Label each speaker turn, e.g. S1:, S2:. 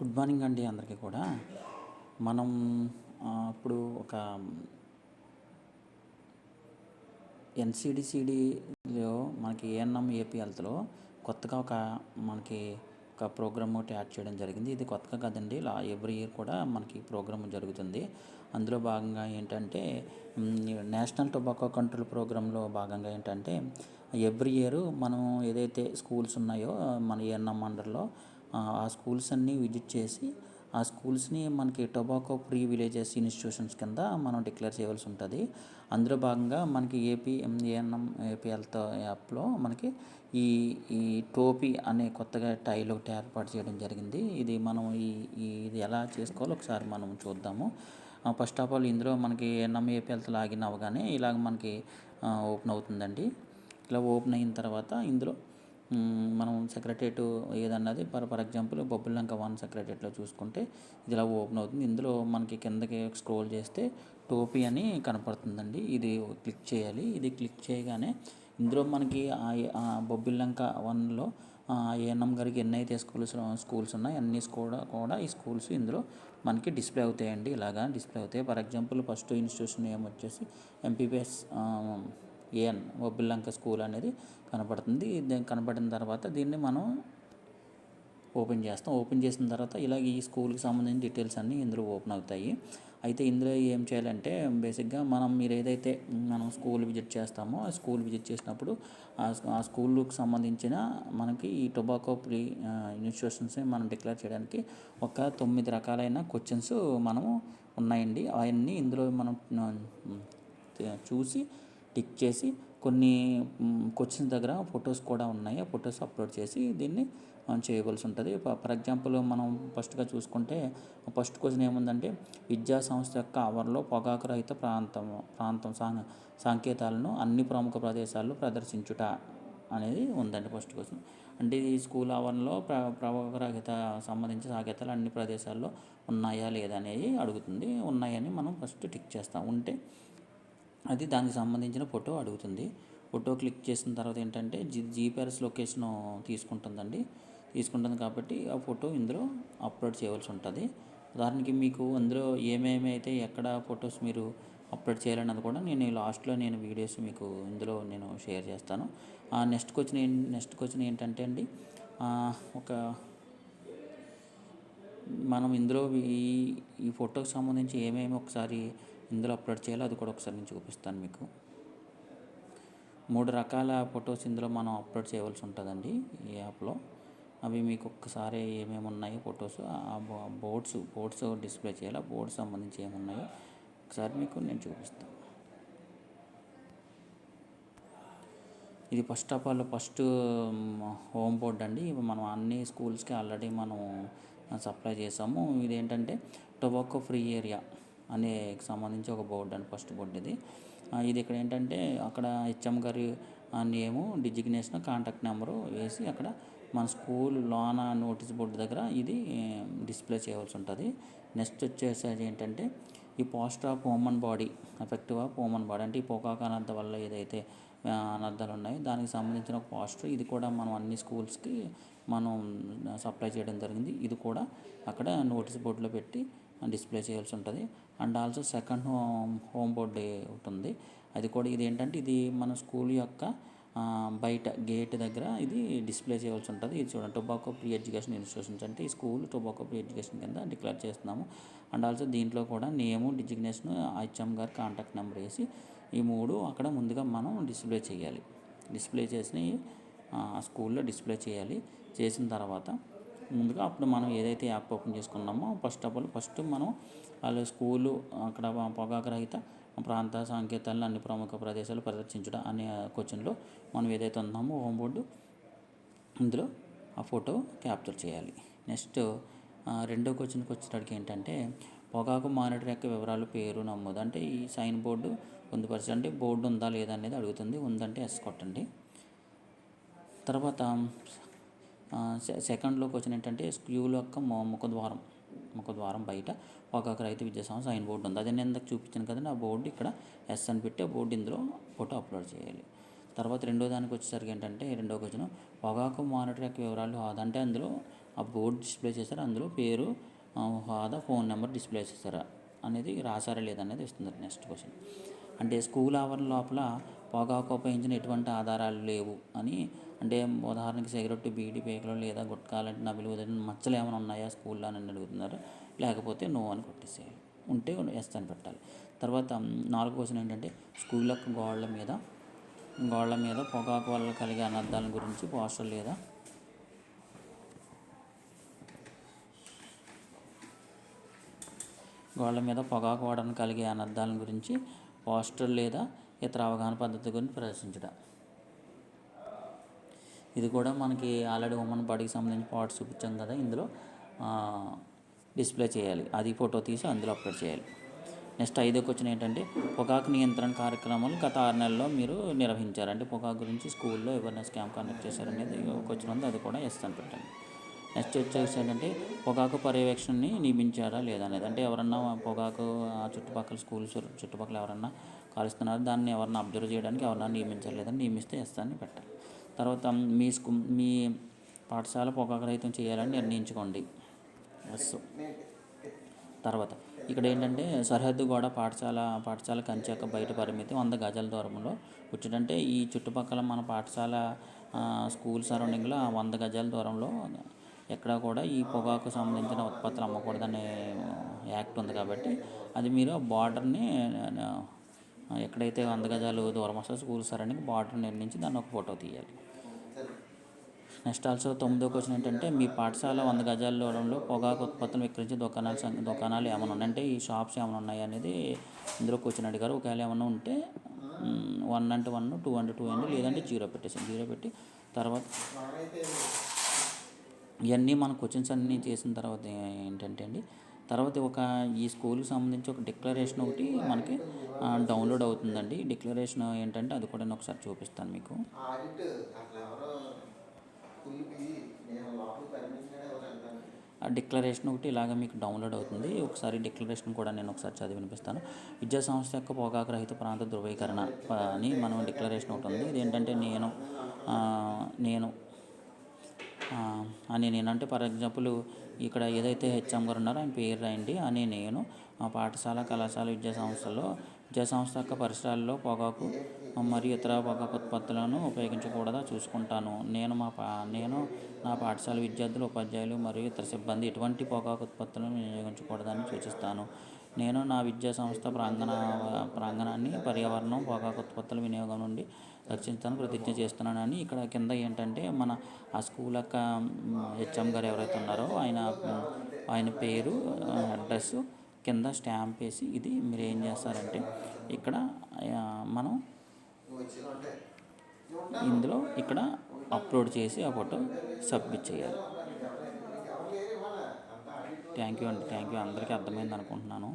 S1: Good morning అండి అందరికీ కూడా. మనం ఇప్పుడు ఒక ఎన్సిడిసిడిలో మనకి ఏఎన్ఎం ఏపీ హెల్త్లో కొత్తగా ఒక మనకి ఒక ప్రోగ్రామ్ ఒకటి యాడ్ చేయడం జరిగింది. ఇది కొత్తగా కదండి. లా ఎవ్రీ ఇయర్ కూడా మనకి ప్రోగ్రామ్ జరుగుతుంది. అందులో భాగంగా ఏంటంటే నేషనల్ టొబాకో కంట్రోల్ ప్రోగ్రాంలో భాగంగా ఏంటంటే ఎవ్రీ ఇయర్ మనం ఏదైతే స్కూల్స్ ఉన్నాయో మన ఏఎన్ఎం అండర్లో ఆ స్కూల్స్ అన్నీ విజిట్ చేసి ఆ స్కూల్స్ని మనకి టొబాకో ఫ్రీ విలేజెస్ ఇన్స్టిట్యూషన్స్ కింద మనం డిక్లేర్ చేయవలసి ఉంటుంది. అందులో భాగంగా మనకి ఏపీ ఏఎన్ఎం ఏపీ హెల్త్ యాప్లో మనకి ఈ ఈ టోపీ అనే కొత్తగా టైల్ ఒకటి ఏర్పాటు చేయడం జరిగింది. ఇది మనం ఈ ఇది ఎలా చేసుకోవాలో ఒకసారి మనం చూద్దాము. ఫస్ట్ ఆఫ్ ఆల్ ఇందులో మనకి ఎన్ఎం ఏపీ హెల్త్ లాగిన్ అవ్వగానే ఇలాగ మనకి ఓపెన్ అవుతుందండి. ఇలా ఓపెన్ అయిన తర్వాత ఇందులో మనం secretariat ఏదన్నది for for example Bobbulanka one సెక్రటేట్లో చూసుకుంటే ఇది ఇలా ఓపెన్ అవుతుంది. ఇందులో మనకి కిందకి స్క్రోల్ చేస్తే టోపీ అని కనపడుతుందండి. ఇది క్లిక్ చేయాలి. ఇది క్లిక్ చేయగానే ఇందులో మనకి బొబ్బిల్లంక వన్లో ఏఎన్ఎం గారికి ఎన్ని అయితే స్కూల్స్ స్కూల్స్ ఉన్నాయి. అన్ని కూడా కూడా ఈ స్కూల్స్ ఇందులో మనకి డిస్ప్లే అవుతాయండి. ఇలాగా డిస్ప్లే అవుతాయి. ఫర్ ఎగ్జాంపుల్ ఫస్ట్ ఇన్స్టిట్యూషన్ ఏమొచ్చేసి వచ్చేసి ఎంపీపీఎస్ ఏఎన్ బొబ్బిలంక స్కూల్ అనేది కనపడుతుంది. కనపడిన తర్వాత దీన్ని మనం ఓపెన్ చేస్తాం. ఓపెన్ చేసిన తర్వాత ఇలాగ ఈ స్కూల్కి సంబంధించిన డీటెయిల్స్ అన్నీ ఇందులో ఓపెన్ అవుతాయి. అయితే ఇందులో ఏం చేయాలంటే బేసిక్గా మనం మీరు ఏదైతే మనం స్కూల్ విజిట్ చేస్తామో ఆ స్కూల్ విజిట్ చేసినప్పుడు ఆ స్కూల్కి సంబంధించిన మనకి ఈ టొబాకో ప్రీ ఇన్స్టిట్యూషన్స్ని మనం డిక్లేర్ చేయడానికి ఒక తొమ్మిది రకాలైన క్వశ్చన్స్ మనము ఉన్నాయండి. అవన్నీ ఇందులో మనం చూసి టిక్ చేసి కొన్ని క్వశ్చన్స్ దగ్గర ఫొటోస్ కూడా ఉన్నాయి. ఆ ఫొటోస్ అప్లోడ్ చేసి దీన్ని చేయవలసి ఉంటుంది. ఫర్ ఎగ్జాంపుల్ మనం ఫస్ట్గా చూసుకుంటే ఫస్ట్ క్వశ్చన్ ఏముందంటే విద్యా సంస్థ యొక్క ఆవరణలో పొగాకు రహిత ప్రాంతం ప్రాంతం సాంగ సంకేతాలను అన్ని ప్రముఖ ప్రదేశాల్లో ప్రదర్శించుట అనేది ఉందండి ఫస్ట్ క్వశ్చన్. అంటే ఈ స్కూల్ ఆవరణలో ప్ర పొగాకు రహిత సంబంధించిన సంకేతాలు అన్ని ప్రదేశాల్లో ఉన్నాయా లేదా అనేది అడుగుతుంది. ఉన్నాయని మనం ఫస్ట్ టిక్ చేస్తాం. ఉంటే అది దానికి సంబంధించిన ఫోటో అడుగుతుంది. ఫోటో క్లిక్ చేసిన తర్వాత ఏంటంటే జీ జీపీఆర్ఎస్ లొకేషన్ తీసుకుంటుందండి. తీసుకుంటుంది కాబట్టి ఆ ఫోటో ఇందులో అప్లోడ్ చేయవలసి ఉంటుంది. ఉదాహరణకి మీకు అందులో ఏమేమి అయితే ఎక్కడ ఫొటోస్ మీరు అప్లోడ్ చేయాలన్నది కూడా నేను లాస్ట్లో నేను వీడియోస్ మీకు ఇందులో నేను షేర్ చేస్తాను. నెక్స్ట్ క్వశ్చన్ నెక్స్ట్ క్వశ్చన్ ఏంటంటే అండి ఒక మనం ఇందులో ఈ ఈ ఫోటోకి సంబంధించి ఏమేమి ఒకసారి ఇందులో అప్లోడ్ చేయాలో అది కూడా ఒకసారి నేను చూపిస్తాను మీకు. మూడు రకాల ఫొటోస్ ఇందులో మనం అప్లోడ్ చేయవలసి ఉంటుందండి ఈ యాప్లో. అవి మీకు ఒక్కసారి ఏమేమి ఉన్నాయో ఫొటోస్? ఆ బోర్డ్స్ బోర్డ్స్ డిస్ప్లే చేయాలి? ఆ బోర్డ్స్ సంబంధించి ఏమున్నాయో ఒకసారి మీకు నేను చూపిస్తాను. ఇది first of all first home board అండి. మనం అన్ని స్కూల్స్కి ఆల్రెడీ మనం సప్లై చేసాము. ఇది ఏంటంటే టొబాకో ఫ్రీ ఏరియా. అనే సంబంధించి ఒక బోర్డు అండి ఫస్ట్ బోర్డు ఇది. ఇది ఇక్కడ ఏంటంటే అక్కడ హెచ్ఎం గారి నేము డిజిగ్నేషన్ కాంటాక్ట్ నెంబరు వేసి అక్కడ మన స్కూల్ లోన నోటీస్ బోర్డు దగ్గర ఇది డిస్ప్లే చేయవలసి ఉంటుంది. నెక్స్ట్ వచ్చేసరికి ఏంటంటే ఈ poster of human body effective of human body అంటే ఈ పొగాకు అనర్థం వల్ల ఏదైతే అనర్థాలు ఉన్నాయో దానికి సంబంధించిన ఒక పోస్టర్ ఇది కూడా మనం అన్ని స్కూల్స్కి మనం సప్లై చేయడం జరిగింది. ఇది కూడా అక్కడ నోటీస్ బోర్డులో పెట్టి డిస్ప్లే చేయాల్సి ఉంటుంది. And also second home home board ఉంటుంది. అది కూడా ఇది ఏంటంటే ఇది మన స్కూల్ యొక్క బయట గేట్ దగ్గర ఇది డిస్ప్లే చేయవలసి ఉంటుంది. ఇది చూడండి టొబాకో ప్రీ ఎడ్యుకేషన్ ఇన్స్టిట్యూషన్స్ అంటే ఈ స్కూల్ టొబాకో ప్రీ ఎడ్యుకేషన్ కింద డిక్లేర్ చేస్తున్నాము. అండ్ ఆల్సో దీంట్లో కూడా నేము డిజిగ్నేషన్ హెచ్ఎం గారి కాంటాక్ట్ నెంబర్ వేసి ఈ మూడు అక్కడ ముందుగా మనం డిస్ప్లే చేయాలి. డిస్ప్లే చేసి స్కూల్లో డిస్ప్లే చేయాలి. చేసిన తర్వాత ముందుగా అప్పుడు మనం ఏదైతే యాప్ ఓపెన్ చేసుకున్నామో ఫస్ట్ ఆఫ్ ఆల్ ఫస్ట్ మనం వాళ్ళ స్కూలు అక్కడ పొగాకు రహిత ప్రాంత సంకేతాలను అన్ని ప్రముఖ ప్రదేశాలు ప్రదర్శించడం అనే క్వశ్చన్లో మనం ఏదైతే ఉన్నామో హోమ్ బోర్డు ఇందులో ఆ ఫోటో క్యాప్చర్ చేయాలి. నెక్స్ట్ రెండో క్వశ్చన్కి వచ్చేటప్పటికి ఏంటంటే పొగాకు మానిటర్ యొక్క వివరాలు పేరు నమోదు అంటే ఈ సైన్ బోర్డు పొందుపరచండి అంటే బోర్డు ఉందా లేదా అనేది అడుగుతుంది. ఉందంటే ఎస్ కొట్టండి. తర్వాత సెకండ్లో క్వశ్చన్ ఏంటంటే స్కూల్ యొక్క ముఖద్వారం ముఖద్వారం బయట పొగాకు రైతు విద్యా సంస్థ సైన్ బోర్డు ఉంది. అదే నేను ఇందాక చూపించాను కదండి. ఆ బోర్డు ఇక్కడ ఎస్ అని పెట్టి ఆ బోర్డు ఇందులో ఫోటో అప్లోడ్ చేయాలి. తర్వాత రెండో దానికి వచ్చేసరికి ఏంటంటే రెండో క్వశ్చన్ పొగాకు మానిటర్ యొక్క వివరాలు హోదా అంటే అందులో ఆ బోర్డు డిస్ప్లే చేశారు? అందులో పేరు హోదా ఫోన్ నెంబర్ డిస్ప్లే చేశారా? అనేది రాసారా లేదనేది ఇస్తుంది. Next question. అంటే స్కూల్ ఆవరణ లోపల పొగాకు ఉపయోగించిన ఎటువంటి ఆధారాలు లేవు అని అంటే ఉదాహరణకి సిగరెట్ బీడి పేకలు లేదా గుట్కాలంటే నబిలు వదిలిన మచ్చలు ఏమైనా ఉన్నాయా స్కూల్లో అని అడుగుతున్నారు. లేకపోతే నో అని కొట్టేసేయాలి. ఉంటే ఎస్ అని పెట్టాలి. తర్వాత నాలుగు నాలుగో క్వశ్చన్ ఏంటంటే స్కూల్ యొక్క గోడల మీద గోడల మీద పొగాకు వల్ల కలిగే అనర్థాల గురించి పోస్టర్ లేదా గోడల మీద పొగాకు వాడడం కలిగే అనర్థాల గురించి పోస్టర్ లేదా ఇతర అవగాహన పద్ధతి గురించి ప్రదర్శించడం ఇది కూడా మనకి ఆల్రెడీ ఉమెన్ బాడీకి సంబంధించి పార్ట్స్ చూపించాం కదా ఇందులో డిస్ప్లే చేయాలి. అది ఫోటో తీసి అందులో అప్లోడ్ చేయాలి. నెక్స్ట్ ఐదో క్వశ్చన్ ఏంటంటే పొగాకు నియంత్రణ కార్యక్రమాలు గత ఆరు నెలల్లో మీరు నిర్వహించారు? అంటే పొగాకు గురించి స్కూల్లో అవేర్నెస్ క్యాంప్ కండక్ట్ చేశారనేది ఒక క్వశ్చన్ ఉంది అది కూడా ఎస్ అని పెట్టండి. నెక్స్ట్ వచ్చేసి ఏంటంటే పొగాకు పర్యవేక్షణని నియమించారా లేదా అనేది? అంటే ఎవరన్నా పొగాకు ఆ చుట్టుపక్కల స్కూల్ చుట్టుపక్కల ఎవరన్నా కాలుస్తున్నారు? దాన్ని ఎవరన్నా అబ్జర్వ్ చేయడానికి ఎవరన్నా నియమించాలి లేదని నియమిస్తే ఎస్ అని పెట్టాలి. తర్వాత మీ స్కూ మీ పాఠశాల పొగాకు రహితం చేయాలని నిర్ణయించుకోండి. ఎస్ తర్వాత ఇక్కడ ఏంటంటే సరిహద్దు గోడ పాఠశాల పాఠశాల కంచాక బయట పరిమితి వంద గజాల దూరంలో కూర్చుంటే ఈ చుట్టుపక్కల మన పాఠశాల స్కూల్ సరౌండింగ్లో వంద గజాల దూరంలో ఎక్కడ కూడా ఈ పొగాకు సంబంధించిన ఉత్పత్తులు అమ్మకూడదనే యాక్ట్ ఉంది కాబట్టి అది మీరు ఆ బార్డర్ని ఎక్కడైతే వంద గజాలు దూరం వస్తుందో స్కూల్ సరౌండింగ్ బార్డర్ నిర్మించి దాన్ని ఒక ఫోటో తీయాలి. నెక్స్ట్ ఆల్సో తొమ్మిదో క్వశ్చన్ ఏంటంటే మీ పాఠశాల వంద గజాల పొగాకు ఉత్పత్తులు విక్రయించే దుకాణాలు దుకాణాలు ఏమైనా ఉన్నాయి? అంటే ఈ షాప్స్ ఏమైనా ఉన్నాయి అనేది ఇందులో క్వశ్చన్ అడిగారు. ఒకవేళ ఏమైనా ఉంటే వన్ అంటే వన్ టూ అంటే టూ అండి లేదంటే జీరో పెట్టేసాను జీరో పెట్టి తర్వాత ఇవన్నీ మన క్వశ్చన్స్ అన్నీ చేసిన తర్వాత ఏంటంటే అండి తర్వాత ఒక ఈ స్కూల్కి సంబంధించి ఒక డిక్లరేషన్ ఒకటి మనకి డౌన్లోడ్ అవుతుందండి. డిక్లరేషన్ ఏంటంటే అది కూడా నేను ఒకసారి చూపిస్తాను మీకు. ఆ డిక్లరేషన్ ఒకటి ఇలాగ మీకు డౌన్లోడ్ అవుతుంది. ఒకసారి డిక్లరేషన్ కూడా నేను ఒకసారి చదివి వినిపిస్తాను. విద్యా సంస్థ యొక్క పొగాకు రహిత ప్రాంత ధృవీకరణ అని మనం డిక్లరేషన్ ఒకటి ఉంది. ఇదేంటంటే నేను నేను అని నేను అంటే ఫర్ ఎగ్జాంపుల్ ఇక్కడ ఏదైతే హెచ్ఎం గారు ఉన్నారో ఆయన పేరు రాయండి అని నేను ఆ పాఠశాల కళాశాల విద్యా సంస్థలో విద్యా సంస్థ యొక్క పరిసరాల్లో పొగాకు మరియు ఇతర పొగాకు ఉత్పత్తులను ఉపయోగించకూడదా చూసుకుంటాను. నేను మా పా నేను నా పాఠశాల విద్యార్థులు ఉపాధ్యాయులు మరియు ఇతర సిబ్బంది ఎటువంటి పొగాకు ఉత్పత్తులను వినియోగించకూడదని సూచిస్తాను. నేను నా విద్యా సంస్థ ప్రాంగణ ప్రాంగణాన్ని పర్యావరణం పొగాకు ఉత్పత్తుల వినియోగం నుండి రక్షించాలని ప్రతిజ్ఞ చేస్తున్నానని ఇక్కడ కింద ఏంటంటే మన ఆ స్కూల్ యొక్క హెచ్ఎం గారు ఎవరైతే ఉన్నారో ఆయన ఆయన పేరు అడ్రస్ కింద స్టాంప్ వేసి ఇది మీరు ఏం చేస్తారంటే ఇక్కడ మనం ఇందులో ఇక్కడ అప్లోడ్ చేసి ఆ ఫోటో సబ్మిట్ చేయాలి. థ్యాంక్ యూ అండి థ్యాంక్ యూ. అందరికీ అర్థమైంది అనుకుంటున్నాను.